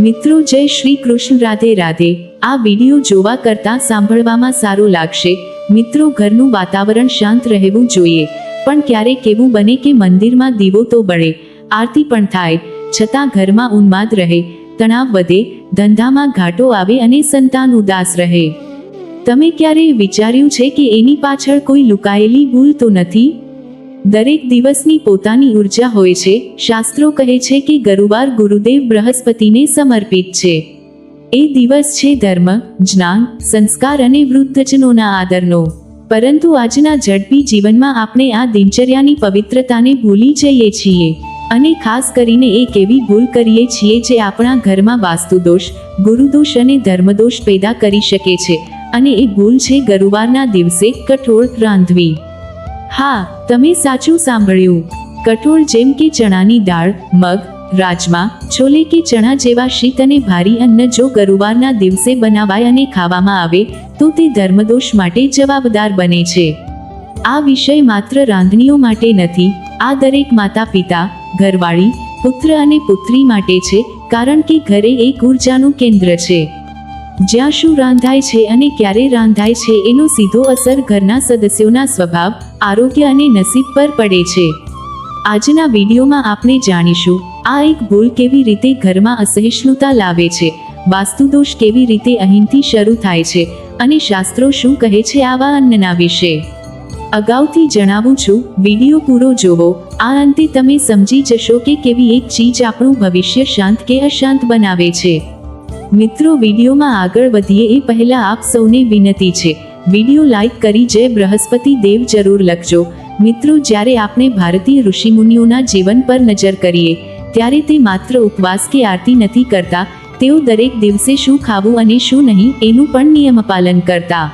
મિત્રો, જય શ્રી કૃષ્ણ. રાધે રાધે. આ વીડિયો જોવા કરતા સાંભળવામાં સારું લાગશે. મિત્રો, ઘરનું વાતાવરણ શાંત રહેવું જોઈએ. પણ ક્યારેક એવું બને કે મંદિરમાં દીવો તો બળે. આરતી પણ થાય. છતાં ઘરમાં ઉન્માદ રહે. તણાવ વધે. ધંધામાં ઘાટો આવે અને સંતાન ઉદાસ રહે. તમે ક્યારેય વિચાર્યું છે કે એની પાછળ કોઈ લુકાયેલી ભૂલ તો નથી? દરેક દિવસની પોતાની ઊર્જા હોય છે, શાસ્ત્રો કહે છે કે ગુરુવાર ગુરુદેવ બૃહસ્પતિને સમર્પિત છે. એ દિવસ છે ધર્મ, જ્ઞાન, સંસ્કાર અને વૃદ્ધજનોના આદરનો. પરંતુ આજના ઝડપી જીવનમાં આપણે આ દિનચર્યાની પવિત્રતાને ભૂલી જઈએ છીએ. અને ખાસ કરીને એક એવી ભૂલ કરીએ છીએ જે આપણા ઘરમાં વાસ્તુદોષ, ગુરુદોષ અને ધર્મદોષ પેદા કરી શકે છે. અને એ ભૂલ છે ગરુવારના દિવસે કઠોળ રાંધવી હા, તમે સાચું સાંભળ્યું. કઠોળ જેમ કે ચણાની દાળ, મગ, રાજમા, છોલે કે ચણા જેવા શીત અને ભારી અન્ન જો ગરુવારના દિવસે બનાવાય અને ખાવામાં આવે, તો તે ધર્મદોષ માટે જવાબદાર બને છે. આ વિષય માત્ર રાંધણીઓ માટે નથી, આ દરેક માતા પિતા ઘરવાળી, પુત્ર અને પુત્રી માટે છે, કારણ કે ઘરે એક ઉર્જાનું કેન્દ્ર છે. જ્યાં શું રાંધાય છે અને ક્યારે રાંધાય છે એનો સીધો અસર ઘરના સદસ્યોના સ્વભાવ, આરોગ્ય અને નસીબ પર પડે છે. આજના વિડીયોમાં આપણે જાણીશું, આ એક ભૂલ કેવી રીતે ઘરમાં અસહિષ્ણુતા લાવે છે, વાસ્તુદોષ કેવી રીતે અહીંથી શરૂ થાય છે અને શાસ્ત્રો શું કહે છે આવા અન્નના વિશે. અગાઉથી જણાવું છું, વીડિયો પૂરો જોવો, આ અંતે તમે સમજી જશો કે કેવી એક ચીજ આપણું ભવિષ્ય શાંત કે અશાંત બનાવે છે. મિત્રો, વિડીયોમાં આગળ વધીએ એ પહેલા આપ સૌને વિનંતી છે. વીડિયો લાઈક કરી જય બૃહસ્પતિ દેવ જરૂર લખજો. મિત્રો, જ્યારે આપણે ભારતીય ઋષિમુનિઓના જીવન પર નજર કરીએ, ત્યારે તે માત્ર ઉપવાસ કે આરતી નથી કરતા, તેઓ દરેક દિવસે શું ખાવું અને શું નહીં એનું પણ નિયમ પાલન કરતા.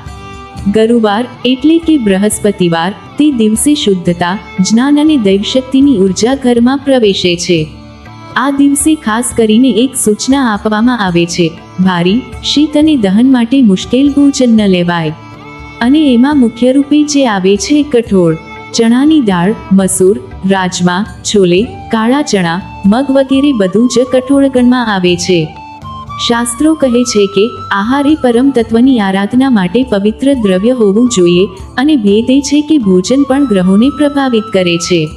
ગરુવાર એટલે કે બૃહસ્પતિવાર તે દિવસે શુદ્ધતા, જ્ઞાન અને દૈવશક્તિની ઊર્જા ઘરમાં પ્રવેશે છે. આ દિવસે ખાસ કરીને એક સૂચના આપવામાં આવે છે. ભારી, શીત અને દહન માટે મુશ્કેલ ભોજન ન લેવાય. અને એમાં મુખ્ય રૂપે જે આવે છે કઠોળ. ચણાની દાળ, મસૂર, રાજમા, છોલે, કાળા ચણા, મગ વગેરે બધું જ કઠોળ ગણમાં આવે છે. શાસ્ત્રો કહે છે કે આહાર એ પરમ તત્વની આરાધના માટે પવિત્ર દ્રવ્ય હોવું જોઈએ અને ભેદ એ છે કે ભોજન પણ ગ્રહોને પ્રભાવિત કરે છે.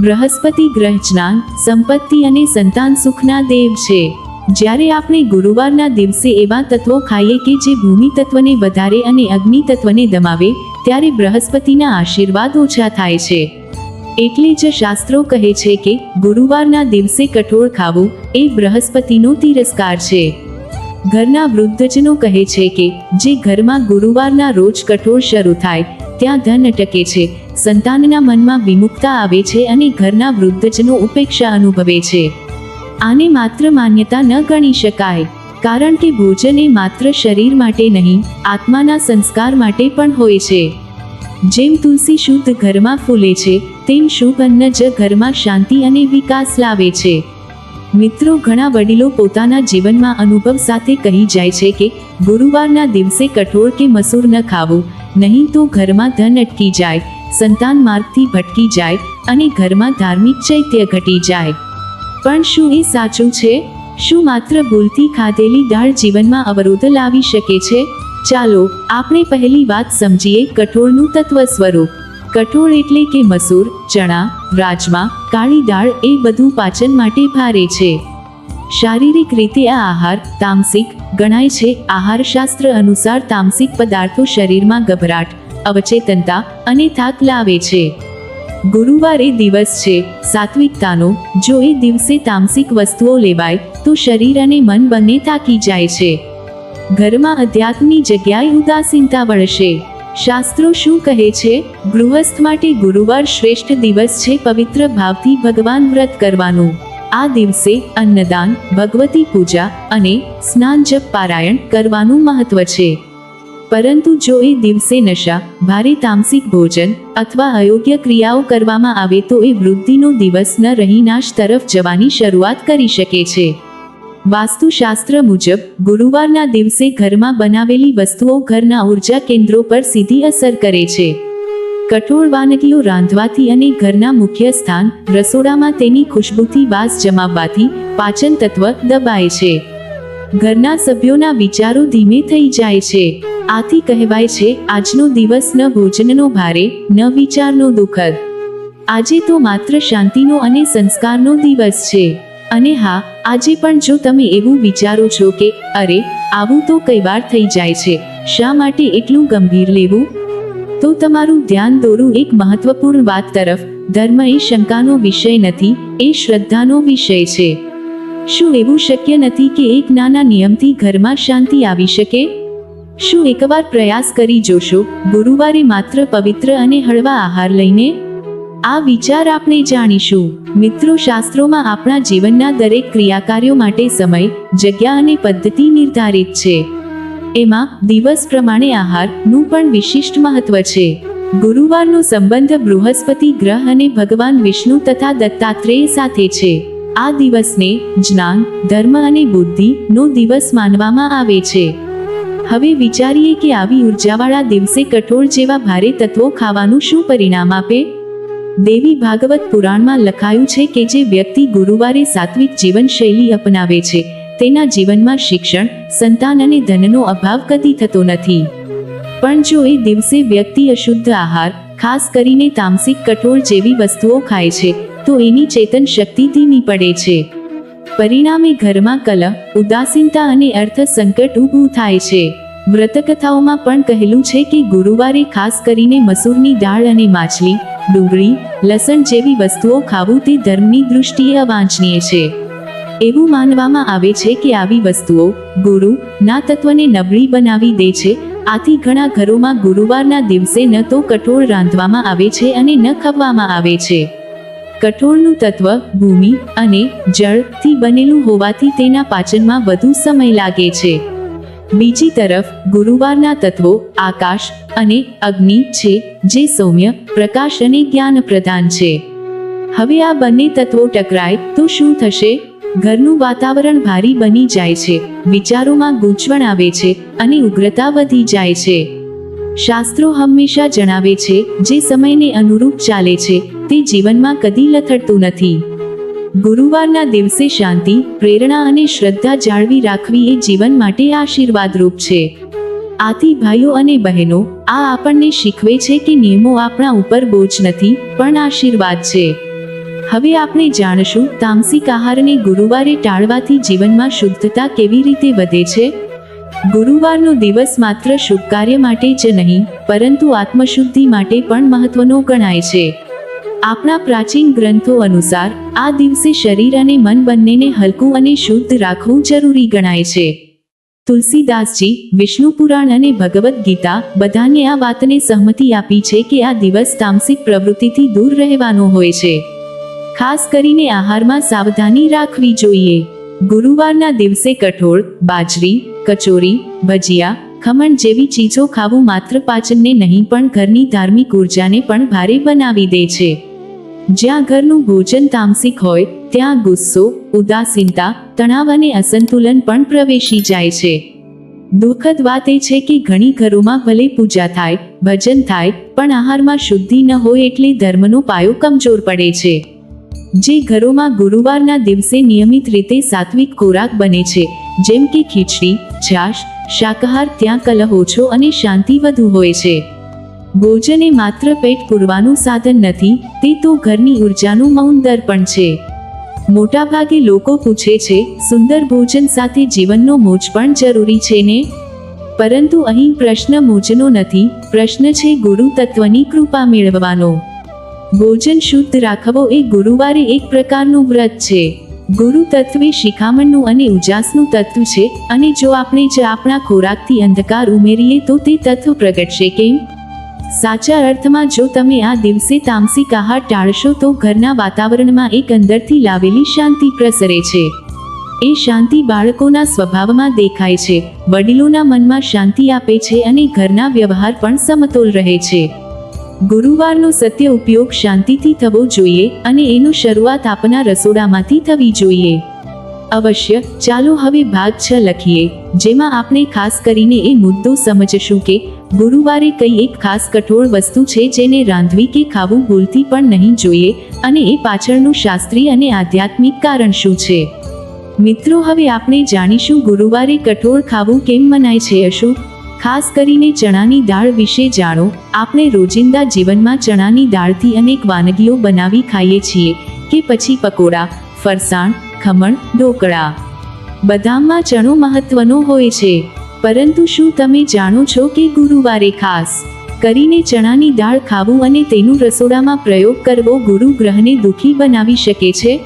બૃહસ્પતિ ગ્રહ જ્ઞાન, સંપત્તિ અને સંતાન સુખના દેવ છે. જ્યારે આપણે ગુરુવારના દિવસે એવા તત્વો ખાઈએ કે જે ભૂમિ તત્વને વધારે અને અગ્નિ તત્વને દમાવે ત્યારે બૃહસ્પતિના આશીર્વાદ ઓછા થાય છે. એટલે જ શાસ્ત્રો કહે છે કે ગુરુવારના દિવસે કઠોળ ખાવું એ બૃહસ્પતિનો તિરસ્કાર છે. ઘરના વૃદ્ધજનો કહે છે કે જે ઘરમાં ગુરુવારના રોજ કઠોળ શરૂ થાય ત્યાં ધન અટકે છે. સંતાનના મનમાં વિમુખતા આવે છે અને ઘરના વૃદ્ધજનો ઉપેક્ષા અનુભવે છે. આને માત્ર માન્યતા ન ગણી શકાય, કારણ કે ભોજન એ માત્ર શરીર માટે નહીં, આત્માના સંસ્કાર માટે પણ હોય છે. જેમ તુલસી શુદ્ધ ઘરમાં ફૂલે છે, તેમ શુભ અન્ન જ ઘરમાં શાંતિ અને વિકાસ લાવે છે. મિત્રો, ઘણા વડીલો પોતાના જીવનમાં અનુભવ સાથે કહી જાય છે કે ગુરુવારના દિવસે કઠોળ કે મસૂર ન ખાવું નહીં તો ઘરમાં ધન અટકી જાય, સંતાન માર્ગથી ભટકી જાય અને ઘરમાં ધાર્મિક ચૈત્ય ઘટી જાય. પણ શું એ સાચું છે? શું માત્ર ભૂલથી ખાધેલી દાળ જીવનમાં અવરોધ લાવી શકે છે? ચાલો, આપણે પહેલી વાત સમજીએ કઠોળનું તત્વ સ્વરૂપ. કઠોળ એટલે કે મસૂર, ચણા, રાજમા, કાળી દાળ એ બધું પાચન માટે ભારે છે. શારીરિક રીતે આ આહાર, તામસિક ગણાય છે, આહારશાસ્ત્ર અનુસાર તામસિક પદાર્થો શરીરમાં ગભરાટ, અવચેતનતા અને થાક લાવે છે. ગુરુવારે દિવસ છે, સાત્વિકતાનો, જો એ દિવસે તામસિક વસ્તુઓ લેવાય, તો શરીર અને મન બંને થાકી જાય છે. ઘરમાં અધ્યાત્મની જગ્યાએ ઉદાસીનતા વળશે. શાસ્ત્રો શું કહે છે? ગૃહસ્થ માટે ગુરુવાર શ્રેષ્ઠ દિવસ છે, પવિત્ર ભાવથી ભગવાન વ્રત કરવાનું. આ દિવસે અન્નદાન, ભગવતી પૂજા અને સ્નાન જપ પારાયણ કરવાનું મહત્વ છે. પરંતુ જો એ દિવસે નશા, ભારે તામસિક ભોજન અથવા અયોગ્ય ક્રિયાઓ કરવામાં આવે તો એ વૃદ્ધિનો દિવસ ન રહી નાશ તરફ જવાની શરૂઆત કરી શકે છે. વાસ્તુશાસ્ત્ર મુજબ, ગુરુવારના દિવસે ઘરમાં બનાવેલી વસ્તુઓ ઘરના ઊર્જા કેન્દ્રો પર સીધી અસર કરે છે. કઠોળ વાનગીઓ રાંધવાથી અને ઘરના મુખ્ય સ્થાન રસોડામાં તેની ખુશ્બુથી વાસ જમાવવાથી પાચન તત્વ દબાય છે. ઘરના સભ્યોના વિચારો ધીમે થઈ જાય છે. આથી કહેવાય છે, આજનો દિવસ ન ભોજનનો ભારે, ન વિચારનો દુઃખદ. આજે તો માત્ર શાંતિનો અને સંસ્કારનો દિવસ છે. અને હા, આજે પણ જો તમે એવું વિચારો છો કે, અરે, આવું તો કઈ વાર થઈ જાય છે. શા માટે એટલું ગંભીર લેવું? તો તમારું ધ્યાન દોરું એક મહત્વપૂર્ણ વાત તરફ. ધર્મ એ શંકાનો વિષય નથી, એ શ્રદ્ધાનો વિષય છે. શું એવું શક્ય નથી કે એક નાના નિયમથી ઘરમાં શાંતિ આવી શકે? શું એકવાર પ્રયાસ કરી જોશો, ગુરુવારે માત્ર પવિત્ર અને હળવા આહાર લઈને? આ વિચાર આપણે જાણીશું. મિત્રો, શાસ્ત્રોમાં આપણા જીવનના દરેક ક્રિયાકાર્યો માટે સમય, જગ્યા અને પદ્ધતિ નિર્ધારિત છે. એમાં દિવસ પ્રમાણે આહારનું પણ વિશિષ્ટ મહત્વ છે. ગુરુવારનો સંબંધ બૃહસ્પતિ ગ્રહ અને ભગવાન વિષ્ણુ તથા દત્તાત્રેય સાથે છે. આ દિવસને જ્ઞાન, ધર્મ અને બુદ્ધિનો દિવસ માનવામાં આવે છે. હવે વિચારીએ કે આવી ઉર્જાવાળા દિવસે કઠોળ જેવા ભારે તત્વો ખાવાનું શું પરિણામ આપે? દેવી ભાગવત પુરાણમાં લખાયું છે કે જે વ્યક્તિ ગુરુવારે સાત્વિક જીવનશૈલી અપનાવે છે તેના જીવનમાં શિક્ષણ, સંતાન અને ધનનો અભાવ કદી થતો નથી. પણ જો એ દિવસે વ્યક્તિ અશુદ્ધ આહાર, ખાસ કરીને તામસિક કઠોળ જેવી વસ્તુઓ ખાય છે, તો એની ચેતન શક્તિ ધીમી પડે છે. પરિણામે ઘરમાં કલહ, ઉદાસીનતા અને અર્થ સંકટ ઊભું થાય છે. વ્રતકથાઓમાં પણ કહેલું છે કે ગુરુવારે ખાસ કરીને મસૂરની દાળ અને માછલી, ડુંગળી, લસણ જેવી વસ્તુઓ ખાવું તે ધર્મની દૃષ્ટિએ અવાંછનીય છે. એવું માનવામાં આવે છે કે આવી વસ્તુઓ ગુરુ ના તત્વને નબળી બનાવી દે છે. આથી ઘણા ઘરોમાં ગુરુવારના દિવસે ન તો કઠોળ રાંધવામાં આવે છે અને ન ખવવામાં આવે છે. કઠોળનું તત્વ ભૂમિ અને જળથી બનેલું હોવાથી તેના પાચનમાં વધુ સમય લાગે છે. બીજી તરફ, ગુરુવારના તત્વો આકાશ અને અગ્નિ છે, જે સૌમ્ય, પ્રકાશ અને જ્ઞાન પ્રદાન છે. હવે આ બંને તત્વો ટકરાય તો શું થશે? ઘરનું વાતાવરણ ભારી બની જાય છે, વિચારોમાં ગૂંચવણ આવે છે અને ઉગ્રતા વધી જાય છે. શાસ્ત્રો હંમેશા જણાવે છે, જે સમયને અનુરૂપ ચાલે છે, તે જીવનમાં કદી લથડતું નથી. ગુરુવારના દિવસે શાંતિ, પ્રેરણા અને શ્રદ્ધા જાળવી રાખવી એ જીવન માટે આશીર્વાદરૂપ છે. આથી ભાઈઓ અને બહેનો, આ આપણને શીખવે છે કે નિયમો આપણા ઉપર બોજ નથી, પણ આશીર્વાદ છે. હવે આપણે જાણશું તામસિક આહારને ગુરુવારે ટાળવાથી જીવનમાં શુદ્ધતા કેવી રીતે વધે છે? ગુરુવારનો દિવસ માત્ર શુભ કાર્ય માટે જ નહીં, પરંતુ આત્મશુદ્ધિ માટે પણ મહત્વનો ગણાય છે. આપણા પ્રાચીન ગ્રંથો અનુસાર, આ દિવસે શરીર અને મન બંનેને હલકું અને શુદ્ધ રાખવું જરૂરી ગણાય છે. તુલસીદાસજી, વિષ્ણુ પુરાણ અને ભગવદ્ ગીતા બધાને આ વાતને સહમતિ આપી છે કે આ દિવસ તામસિક પ્રવૃત્તિથી દૂર રહેવાનો હોય છે. ખાસ કરીને આહારમાં સાવધાની રાખવી જોઈએ. ગુરુવારના દિવસે કઠોળ, બાજરી, કચોરી, ભજીયા, ખમણ જેવી ચીજો ખાવું માત્ર પાચનને નહીં, પણ ઘરની ધાર્મિક ઉર્જાને પણ ભારે બનાવી દે છે. જ્યાં ઘરનું ભોજન તામસિક હોય, ત્યાં ગુસ્સો, ઉદાસીનતા, તણાવ અને અસંતુલન પણ પ્રવેશી જાય છે. દુઃખદ વાત એ છે કે ઘણી ઘરોમાં ભલે પૂજા થાય, ભજન થાય, પણ આહારમાં શુદ્ધિ ન હોય એટલે ધર્મનો પાયો કમજોર પડે છે. જે ઘરોમાં ગુરુવારના દિવસે નિયમિત રીતે સાત્વિક ખોરાક બને છે, જેમ કે ખીચડી, છાશ, શાકાહાર ત્યાં કલહ ઓછો અને શાંતિ વધુ હોય છે. ભોજન એ માત્ર પેટ પૂરવાનું સાધન નથી, તે તો ઘરની ઉર્જાનું મૌન દર્પણ છે. મોટાભાગે લોકો પૂછે છે, સુંદર ભોજન સાથે જીવનનો મોજ પણ જરૂરી છે ને? પરંતુ અહીં પ્રશ્ન મોજનો નથી, પ્રશ્ન છે ગુરુ તત્વની કૃપા મેળવવાનો. ભોજન શુદ્ધ રાખવો એ ગુરુવારે એક પ્રકારનું વ્રત છે. ગુરુ તત્વે શિખામણનું અને ઉજાસનું તત્વ છે અને જો આપણે જ આપણા ખોરાકથી અંધકાર ઉમેરીએ તો તે તત્વ પ્રગટશે કેમ? સાચા અર્થમાં જો તમે આ દિવસે તામસિક આહાર ટાળશો તો ઘરના વાતાવરણમાં એક અંદરથી લાવેલી શાંતિ પ્રસરે છે. એ શાંતિ બાળકોના સ્વભાવમાં દેખાય છે. વડીલોના મનમાં શાંતિ આપે છે અને ઘરના વ્યવહાર પણ સમતોલ રહે છે. ગુરુવારનો સત્ય ઉપયોગ શાંતિથી થવો જોઈએ અને એનું શરૂઆત આપના રસોડામાંથી થવી જોઈએ. અવશ્ય, ચાલો હવે ભાગ છ લખીએ, જેમાં આપણે ખાસ કરીને એ મુદ્દો સમજશું કે ગુરુવારે કઈ એક ખાસ કઠોળ વસ્તુ છે જેને રાંધવી કે ખાવું ભૂલથી પણ નહીં જોઈએ અને એ પાછળનું શાસ્ત્રીય અને આધ્યાત્મિક કારણ શું છે? મિત્રો, હવે આપણે જાણીશું ગુરુવારે કઠોળ ખાવું કેમ મનાય છે અશુભ ખાસ કરીને ચણાની દાળ વિશે જાણો. આપણે રોજિંદા જીવનમાં ચણાની દાળથી અનેક વાનગીઓ બનાવી ખાઈએ છીએ, કે પછી પકોડા, ફરસાણ, ખમણ, ઢોકળા. બદામમાં ચણો મહત્વનો હોય છે. પરંતુ શું તમે જાણો છો કે ગુરુવારે ખાસ કરીને ચણાની દાળ ખાવું અને તેનું રસોડામાં પ્રયોગ કરવો ગુરુ ગ્રહને દુઃખી બનાવી શકે છે?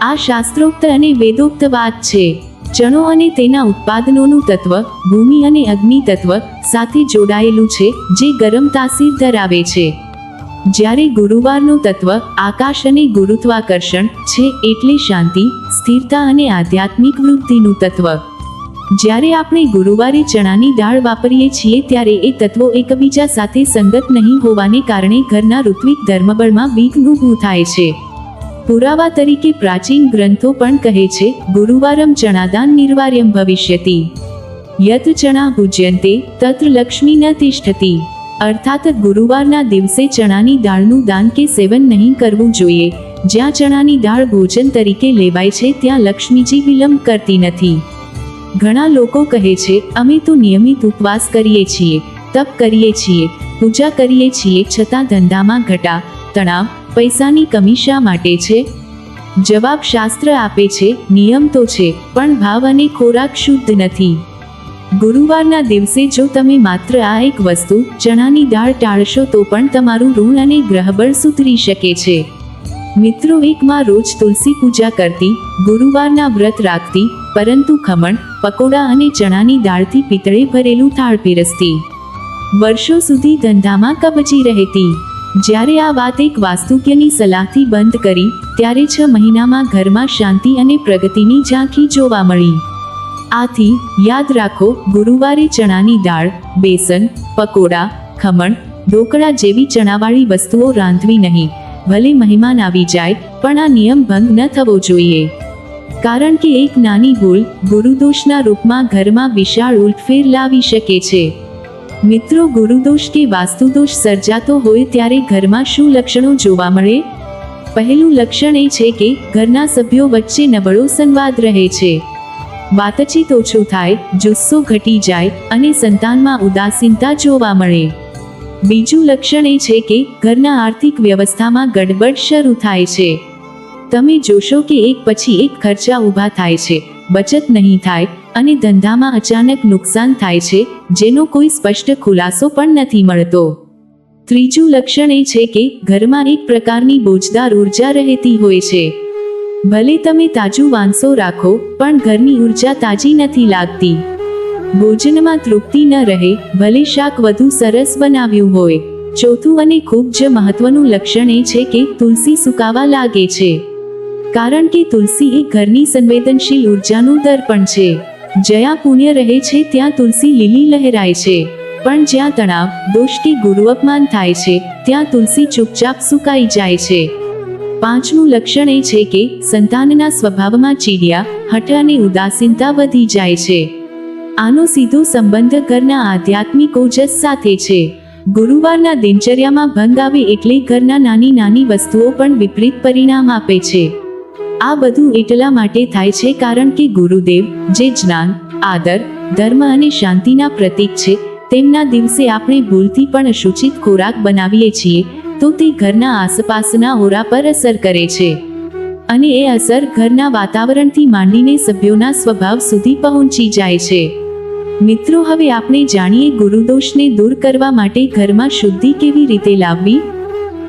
આ શાસ્ત્રોક્ત અને વેદોક્ત વાત છે. ચણો અને તેના ઉત્પાદનોનું તત્વ, ભૂમિ અને અગ્નિ તત્વ સાથે જોડાયેલું છે, જે ગરમ તાસીર ધરાવે છે. જ્યારે ગુરુવારનું તત્વ આકાશ અને ગુરુત્વાકર્ષણ છે એટલે શાંતિ, સ્થિરતા અને આધ્યાત્મિક વૃદ્ધિનું તત્વ. જ્યારે આપણે ગુરુવારે ચણાની દાળ વાપરીએ છીએ ત્યારે એ તત્વો એકબીજા સાથે સંગત નહીં હોવાને કારણે ઘરના ઋત્વિક ધર્મબળમાં વિઘ્ન ઊભું થાય છે. પુરાવા તરીકે પ્રાચીન ગ્રંથો પણ કહે છે, ગુરુવારમ ચણાદાન નિર્વાર્યમ ભવિષ્યતિ. યત ચણા ભુજ્યંતે તત્ર લક્ષ્મી ન તિષ્ઠતી. અર્થાત ગુરુવારના દિવસે ચણાની દાળનું દાન કે સેવન નહીં કરવું જોઈએ. જ્યાં ચણાની દાળ ભોજન તરીકે લેવાય છે, ત્યાં લક્ષ્મીજી વિલંબ કરતી નથી. ઘણા લોકો કહે છે, અમે તો નિયમિત ઉપવાસ કરીએ છીએ, તપ કરીએ છીએ, પૂજા કરીએ છીએ, છતાં ધંધામાં ઘટા, તણાવ પૈસાની કમી શા માટે છે? જવાબ શાસ્ત્ર આપે છે, નિયમ તો છે, પણ ભાવ અને ખોરાક શુદ્ધ નથી. ગુરુવારના દિવસે જો તમે માત્ર આ એક વસ્તુ, ચણાની દાળ ટાળશો તો પણ તમારું ઋણ અને ગ્રહબળ સુધરી શકે છે. મિત્રો એકમાં રોજ તુલસી પૂજા કરતી, ગુરુવારના વ્રત રાખતી, પરંતુ ખમણ, પકોડા અને ચણાની દાળથી પિતળે ભરેલું થાળ પીરસતી. વર્ષો સુધી ધંધામાં કબજી રહેતી. જ્યારે આ વાત એક વાસ્તુક્યની સલાહથી બંધ કરી, ત્યારે છ મહિનામાં ઘરમાં શાંતિ અને પ્રગતિની ઝાંખી જોવા મળી. આથી, યાદ રાખો, ગુરુવારે ચણાની દાળ, બેસન, પકોડા, ખમણ, ઢોકળા જેવી ચણાવાળી વસ્તુઓ રાંધવી નહીં. ભલે મહેમાન આવી જાય, પણ આ નિયમ ભંગ ન થવો જોઈએ. કારણ કે એક નાની ભૂલ ગુરુદોષના રૂપમાં ઘરમાં વિશાળ ઉલટફેર લાવી શકે છે. મિત્રો ગુરુદોષ કે વાસ્તુદોષ સર્જાતો હોય ત્યારે ઘરમાં શું લક્ષણો જોવા મળે? પહેલું લક્ષણ એ છે કે ઘરના સભ્યો વચ્ચે નબળો સંવાદ રહે છે. વાતચીત ઓછું થાય, જુસ્સો ઘટી જાય અને સંતાનમાં ઉદાસીનતા જોવા મળે. બીજું લક્ષણ એ છે કે ઘરના આર્થિક વ્યવસ્થામાં ગડબડ શરૂ થાય છે. તમે જોશો કે એક પછી એક ખર્ચા ઊભા થાય છે, બચત નહીં થાય અને ધંધામાં અચાનક નુકસાન થાય છે, જેનો કોઈ સ્પષ્ટ ખુલાસો પણ નથી મળતો. ત્રીજું લક્ષણ એ છે કે ઘરમાં એક પ્રકારની બોજદાર ઊર્જા રહેતી હોય છે. ભલે તમે તાજું વાંસો રાખો, પણ ઘરની ઊર્જા તાજી નથી લાગતી. ભોજનમાં તૃપ્તિ ન રહે, ભલે શાક વધુ સરસ બનાવ્યું હોય. ચોથું અને ખૂબ જ મહત્વનું લક્ષણ એ છે કે તુલસી સુકાવા લાગે છે. કારણ કે તુલસી એ ઘરની સંવેદનશીલ ઉર્જાનું દર્પણ છે. જ્યાં પુણ્ય રહે છે, ત્યાં તુલસી લીલી લહેરાય છે. પણ જ્યાં તણાવ દોષ કે ગુરુ અપમાન થાય છે, ત્યાં તુલસી ચૂપચાપ સુકાઈ જાય છે. પાંચમું લક્ષણ એ છે કે, સંતાનના સ્વભાવમાં ચીડિયા, હઠ અને ઉદાસીનતા વધી જાય છે. આનો સીધો સંબંધ ઘરના આધ્યાત્મિક ઓજસ સાથે છે. ગુરુવારના દિનચર્યામાં ભંગ આવે એટલે ઘરના નાની નાની વસ્તુઓ પણ વિપરીત પરિણામ આપે છે. આ બધું એટલા માટે થાય છે કારણ કે ગુરુદેવ, જે જ્ઞાન, આદર, ધર્મ અને શાંતિના પ્રતીક છે, તેમના દિવસે આપણે ભૂલથી પણ અશુચિત ખોરાક બનાવીએ છીએ, તો તે ઘરના આસપાસના ઓરા પર અસર કરે છે. અને એ અસર ઘરના વાતાવરણથી માંડીને સભ્યોના સ્વભાવ સુધી પહોંચી જાય છે. મિત્રો, હવે આપણે જાણીએ ગુરુદોષને દૂર કરવા માટે ઘરમાં શુદ્ધિ કેવી રીતે લાવવી?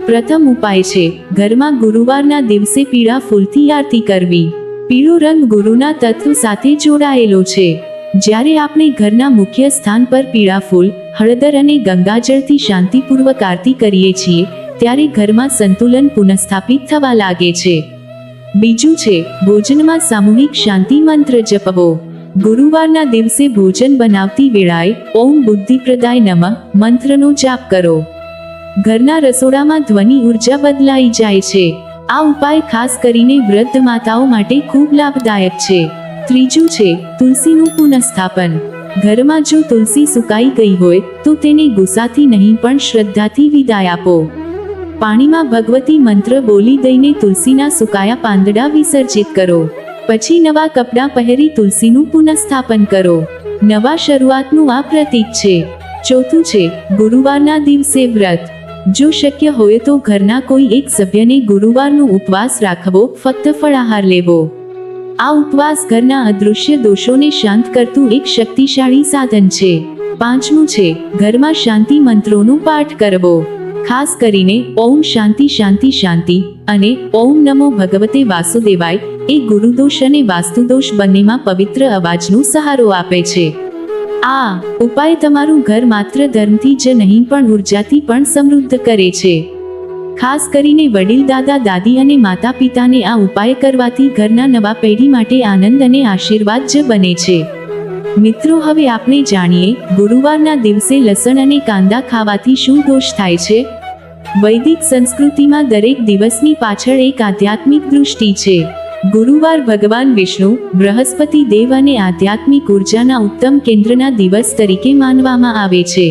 પ્રથમ ઉપાય છે, ઘરમાં ગુરુવારના દિવસે પીળા ફૂલથી આરતી કરવી. પીળો રંગ ગુરુના તત્વ સાથે જોડાયેલો છે. જ્યારે આપણે ઘરના મુખ્ય સ્થાન પર પીળા ફૂલ, હળદર અને ગંગાજળથી શાંતિપૂર્વક આરતી કરીએ છીએ, ત્યારે ઘરમાં સંતુલન પુનઃસ્થાપિત થવા લાગે છે. બીજું છે, ભોજનમાં સામૂહિક શાંતિ મંત્ર જપવો. ગુરુવારના દિવસે ભોજન બનાવતી વેળાએ ઓમ બુદ્ધિપ્રદાય નમઃ મંત્રનો જાપ કરો. ઘરના રસોડામાં ધ્વનિ ઊર્જા બદલાઈ જાય છે. આ ઉપાય ખાસ કરીને વૃદ્ધ માતાઓ માટે ખૂબ લાભદાયક છે. ત્રીજું છે, તુલસીનું પુનઃસ્થાપન. ઘરમાં જો તુલસી સુકાઈ ગઈ હોય, તો તેને ગુસ્સાથી નહીં પણ શ્રદ્ધાથી વિદાય આપો. પાણીમાં ભગવતી મંત્ર બોલી દઈને તુલસીના સુકાયા પાંદડા વિસર્જિત કરો. પછી નવા કપડાં પહેરી તુલસીનું પુનઃસ્થાપન કરો. નવા શરૂઆતનું આ પ્રતીક છે. ચોથું છે, ગુરુવારના દિવસે વ્રત. જો શક્ય હોય તો ઘરના કોઈ એક સભ્યને ગુરુવારનો ઉપવાસ રાખવો, ફક્ત ફળાહાર લેવો. આ ઉપવાસ ઘરના અદૃશ્ય દોષોને શાંત કરતું એક શક્તિશાળી સાધન છે. પાંચમું છે, ઘરમાં શાંતિ મંત્રોનો પાઠ કરવો. ખાસ કરીને, ઓમ શાંતિ શાંતિ શાંતિ અને ઓમ નમો ભગવતે વાસુદેવાય એ ગુરુદોષ અને વાસ્તુદોષ બંનેમાં પવિત્ર અવાજનો સહારો આપે છે. આ ઉપાય તમારું ઘર માત્ર ધર્મથી જ નહીં, પણ ઉર્જાથી પણ સમૃદ્ધ કરે છે. ખાસ કરીને વડીલ, દાદા, દાદી અને માતા પિતાને આ ઉપાય કરવાથી ઘરના નવા પેઢી માટે આનંદ અને આશીર્વાદ જ બને છે. મિત્રો, હવે આપણે જાણીએ, ગુરુવારના દિવસે લસણ અને કાંદા ખાવાથી શું દોષ થાય છે? વૈદિક સંસ્કૃતિમાં દરેક દિવસની પાછળ એક આધ્યાત્મિક દૃષ્ટિ છે. ગુરુવાર ભગવાન વિષ્ણુ બૃહસ્પતિ દેવ અને આધ્યાત્મિક ઉર્જાના ઉત્તમ કેન્દ્રના દિવસ તરીકે માનવામાં આવે છે.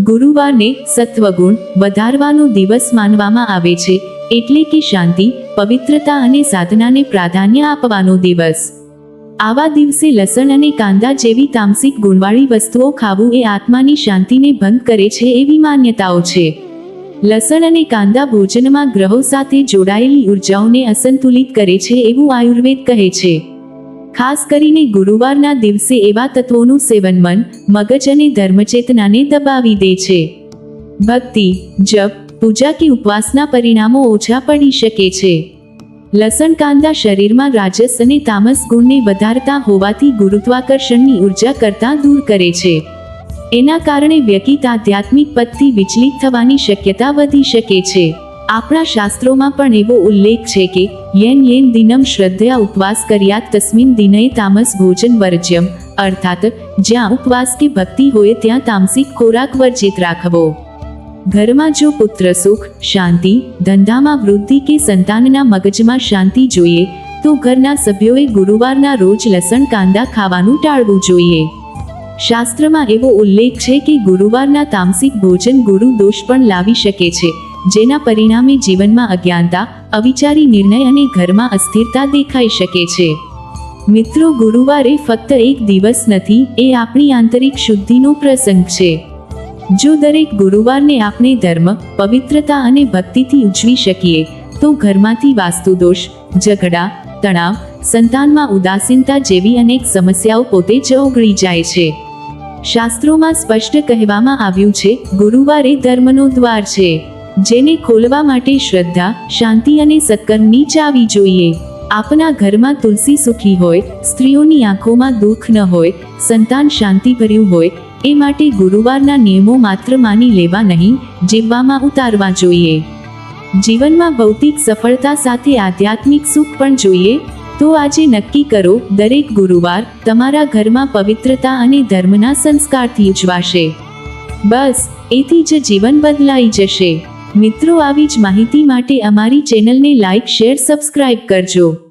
ગુરુવારને સત્વગુણ વધારવાનો દિવસ માનવામાં આવે છે, એટલે કે શાંતિ, પવિત્રતા અને સાધનાને પ્રાધાન્ય આપવાનો દિવસ. આવા દિવસે લસણ અને કાંદા જેવી તામસિક ગુણવાળી વસ્તુઓ ખાવું એ આત્માની શાંતિને ભંગ કરે છે એવી માન્યતાઓ છે. લસણ અને કાંદા ભોજનમાં ગ્રહો સાથે જોડાયેલી ઉર્જાઓને અસંતુલિત કરે છે એવું આયુર્વેદ કહે છે. ખાસ કરીને ગુરુવારના દિવસે એવા તત્વોનું સેવન મન, મગજ અને ધર્મચેતનાને દબાવી દે છે. ભક્તિ, જપ, પૂજા કે ઉપવાસના પરિણામો ઓછા પડી શકે છે. લસણ કાંદા શરીરમાં રાજસ અને તામસ ગુણને વધારતા હોવાથી ગુરુત્વાકર્ષણની ઊર્જા કરતાં દૂર કરે છે. એના કારણે વ્યક્તિ આધ્યાત્મિક પદથી વિચલિત થવાની શક્યતા વધી શકે છે. આપણા શાસ્ત્રોમાં પણ એવો ઉલ્લેખ છે કે, યેન યેન દિનમ શ્રદ્ધયા ઉપવાસ કર્યા તસ્મિન દિનએ તામસ ભોજન વર્જ્યમ, અર્થાત, જ્યાં ઉપવાસ કે ભક્તિ હોય ત્યાં તામસિક ખોરાક વર્જિત રાખવો. ઘરમાં જો પુત્ર સુખ, શાંતિ, ધંધામાં વૃદ્ધિ કે સંતાનના મગજમાં શાંતિ જોઈએ, તો ઘરના સભ્યોએ ગુરુવારના રોજ લસણ કાંદા ખાવાનું ટાળવું જોઈએ. શાસ્ત્રમાં એવો ઉલ્લેખ છે કે ગુરુવારના તામસિક ભોજન ગુરુ દોષ પણ લાવી શકે છે, જેના પરિણામે જીવનમાં અજ્ઞાનતા, અવિચારી નિર્ણય અને ઘરમાં અસ્થિરતા દેખાઈ શકે છે. મિત્રો, ગુરુવારે ફક્ત એક દિવસ નથી, એ આપણી આંતરિક શુદ્ધિનો પ્રસંગ છે. જો દરેક ગુરુવારને આપણે ધર્મ, પવિત્રતા અને ભક્તિથી ઉજવી શકીએ, તો ઘરમાંથી વાસ્તુદોષ, ઝઘડા, તણાવ, સંતાનમાં ઉદાસીનતા જેવી અનેક સમસ્યાઓ પોતે જ ઓગળી જાય છે. શાસ્ત્રોમાં સ્પષ્ટ કહેવામાં આવ્યું છે, ગુરુવારે ધર્મનો દ્વાર છે, જેને ખોલવા માટે શ્રદ્ધા, શાંતિ અને સત્કર્મની ચાવી જોઈએ. આપના ઘરમાં તુલસી સુખી હોય, સ્ત્રીઓની આંખોમાં દુઃખ ન હોય, સંતાન શાંતિભર્યું હોય, એ માટે ગુરુવારના નિયમો માત્ર માની લેવા નહીં, જીવવામાં ઉતારવા જોઈએ. જીવનમાં ભૌતિક સફળતા સાથે આધ્યાત્મિક સુખ પણ જોઈએ. તો આજે નક્કી કરો, દરેક ગુરુવાર તમારા ઘરમાં પવિત્રતા અને ધર્મના સંસ્કારથી ઉજવાશે બસ, એથી જ જીવન બદલાઈ જશે. મિત્રો, આવી જ માહિતી માટે અમારી ચેનલને લાઇક શેર, સબસ્ક્રાઇબ કરજો.